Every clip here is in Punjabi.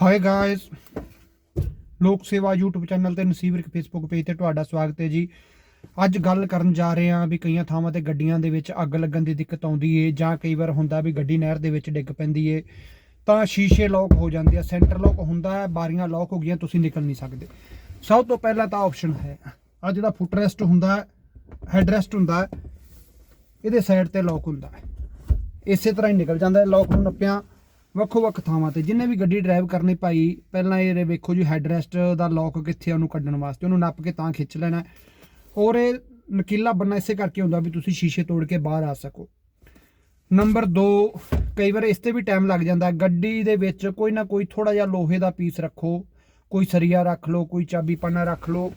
ਹਾਈ ਗਾਇਸ ਲੋਕ ਸੇਵਾ YouTube ਚੈਨਲ ਤੇ ਨਸੀਬ ਇੱਕ ਫੇਸਬੁੱਕ ਪੇਜ ਤੇ ਤੁਹਾਡਾ ਸਵਾਗਤ ਹੈ ਜੀ। ਅੱਜ ਗੱਲ ਕਰਨ ਜਾ ਰਹੇ ਹਾਂ ਵੀ ਕਈਆਂ ਥਾਵਾਂ ਤੇ ਗੱਡੀਆਂ ਦੇ ਵਿੱਚ ਅੱਗ ਲੱਗਣ ਦੀ ਦਿੱਕਤ ਆਉਂਦੀ ਏ ਜਾਂ ਕਈ ਵਾਰ ਹੁੰਦਾ ਵੀ ਗੱਡੀ ਨਹਿਰ ਦੇ ਵਿੱਚ ਡਿੱਗ ਪੈਂਦੀ ਏ, ਤਾਂ ਸ਼ੀਸ਼ੇ ਲੌਕ ਹੋ ਜਾਂਦੇ ਆ ਸੈਂਟਰ ਲੌਕ ਹੁੰਦਾ ਹੈ, ਬਾਰੀਆਂ ਲੌਕ ਹੋ ਗਈਆਂ, ਤੁਸੀਂ ਨਿਕਲ ਨਹੀਂ ਸਕਦੇ। ਸਭ ਤੋਂ ਪਹਿਲਾਂ ਤਾਂ ਆਪਸ਼ਨ ਹੈ ਆ ਜਿਹੜਾ ਫੁੱਟ ਰੈਸਟ ਹੁੰਦਾ ਹੈਡ ਰੈਸਟ ਹੁੰਦਾ, ਇਹਦੇ ਸਾਈਡ ਤੇ ਲੌਕ ਹੁੰਦਾ। ਇਸੇ ਤਰ੍ਹਾਂ ਹੀ ਨਿਕਲ ਜਾਂਦਾ ਹੈ ਲੌਕ ਨੂੰ ਨੱਪਿਆਂ ਵੱਖੋ ਵੱਖ ਥਾਵਾਂ ਤੇ। ਜਿੰਨੇ ਵੀ ਗੱਡੀ ਡਰਾਈਵ ਕਰਨੀ ਭਾਈ, ਪਹਿਲਾਂ ਇਹ ਵੇਖੋ ਜੀ ਹੈਡ ਰੈਸਟ ਦਾ ਲੌਕ ਕਿੱਥੇ ਆ, ਉਹਨੂੰ ਕੱਢਣ ਵਾਸਤੇ। ਉਹਨੂੰ ਨੱਪ ਕੇ ਤਾਂ ਖਿੱਚ ਲੈਣਾ। ਔਰ ਇਹ ਨਕੀਲਾ ਬੰਨਾ ਇਸੇ ਕਰਕੇ ਹੁੰਦਾ ਵੀ ਤੁਸੀਂ ਸ਼ੀਸ਼ੇ ਤੋੜ ਕੇ ਬਾਹਰ ਆ ਸਕੋ। ਨੰਬਰ 2 ਕਈ ਵਾਰ ਇਸ ਤੇ ਵੀ ਟਾਈਮ ਲੱਗ ਜਾਂਦਾ। ਗੱਡੀ ਦੇ ਵਿੱਚ ਕੋਈ ਨਾ ਕੋਈ ਥੋੜਾ ਜਿਹਾ ਲੋਹੇ ਦਾ ਪੀਸ ਰੱਖੋ। ਕੋਈ ਸਰੀਆ ਰੱਖ ਲਓ, ਕੋਈ ਚਾਬੀ ਪੰਨਾ ਰੱਖ ਲਓ।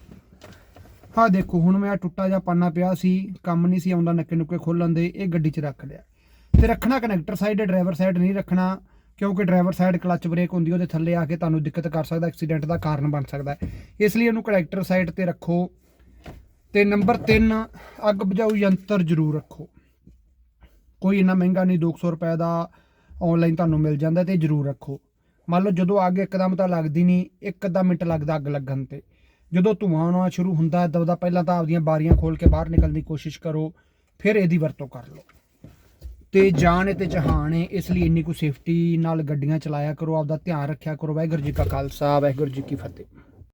ਹਾਂ ਦੇਖੋ, ਹੁਣ ਮੈਂ ਟੁੱਟਾ ਜਿਹਾ ਪਾਨਾ ਪਿਆ ਸੀ। ਕੰਮ ਨਹੀਂ ਸੀ ਆਉਂਦਾ ਨੱਕੇ ਨੁੱਕੇ ਖੋਲਣ ਦੇ। ਇਹ ਗੱਡੀ 'ਚ ਰੱਖ ਲਿਆ। ਤੇ ਰੱਖਣਾ ਕਨੈਕਟਰ ਸਾਈਡ ਡਰਾਈਵਰ ਸਾਈਡ ਨਹੀਂ ਰੱਖਣਾ। ਕਿਉਂਕਿ ਡਰਾਈਵਰ ਸਾਈਡ ਕਲੱਚ ਬ੍ਰੇਕ ਹੁੰਦੀ ਉਹਦੇ ਥੱਲੇ ਆ ਕੇ ਤੁਹਾਨੂੰ ਦਿੱਕਤ ਕਰ ਸਕਦਾ, ਐਕਸੀਡੈਂਟ ਦਾ ਕਾਰਨ ਬਣ ਸਕਦਾ ਹੈ। ਇਸ ਲਈ ਉਹਨੂੰ ਕਨੈਕਟਰ ਸਾਈਡ ਤੇ ਰੱਖੋ ਤੇ ਨੰਬਰ 3 ਅੱਗ ਬੁਝਾਊ ਯੰਤਰ ਜ਼ਰੂਰ ਰੱਖੋ। ਕੋਈ ਇੰਨਾ ਮਹਿੰਗਾ ਨਹੀਂ 200 ਰੁਪਏ ਦਾ ਆਨਲਾਈਨ ਤੁਹਾਨੂੰ ਮਿਲ ਜਾਂਦਾ ਤੇ ਜ਼ਰੂਰ ਰੱਖੋ। ਮੰਨ ਲਓ ਜਦੋਂ ਅੱਗ ਇੱਕਦਮ ਤਾਂ ਲੱਗਦੀ ਨਹੀਂ ਇੱਕ ਅੱਧਾ ਮਿੰਟ ਲੱਗਦਾ ਅੱਗ ਲੱਗਣ ਤੇ। ਜਦੋਂ ਧੂਆਂ ਆਉਣਾ ਸ਼ੁਰੂ ਹੁੰਦਾ ਹੈ ਦਵਦਾ ਪਹਿਲਾਂ ਤਾਂ ਆਪਦੀਆਂ ਬਾਰੀਆਂ ਖੋਲ ਕੇ ਬਾਹਰ ਨਿਕਲਣ ਦੀ ਕੋਸ਼ਿਸ਼ ਕਰੋ, ਫਿਰ ਇਹਦੀ ਵਰਤੋਂ ਕਰ ਲਓ। ਤੇ ਜਾਨ ਹੈ ਤੇ ਜਹਾਨ ਹੈ, ਇਸ ਲਈ ਇੰਨੀ ਕੁ ਸੇਫਟੀ ਨਾਲ ਗੱਡੀਆਂ ਚਲਾਇਆ ਕਰੋ, ਆਪਦਾ ਧਿਆਨ ਰੱਖਿਆ ਕਰੋ। ਵਾਹਿਗੁਰੂ ਜੀ ਕਾ ਖਾਲਸਾ, ਵਾਹਿਗੁਰੂ ਜੀ ਕੀ ਫਤਿਹ।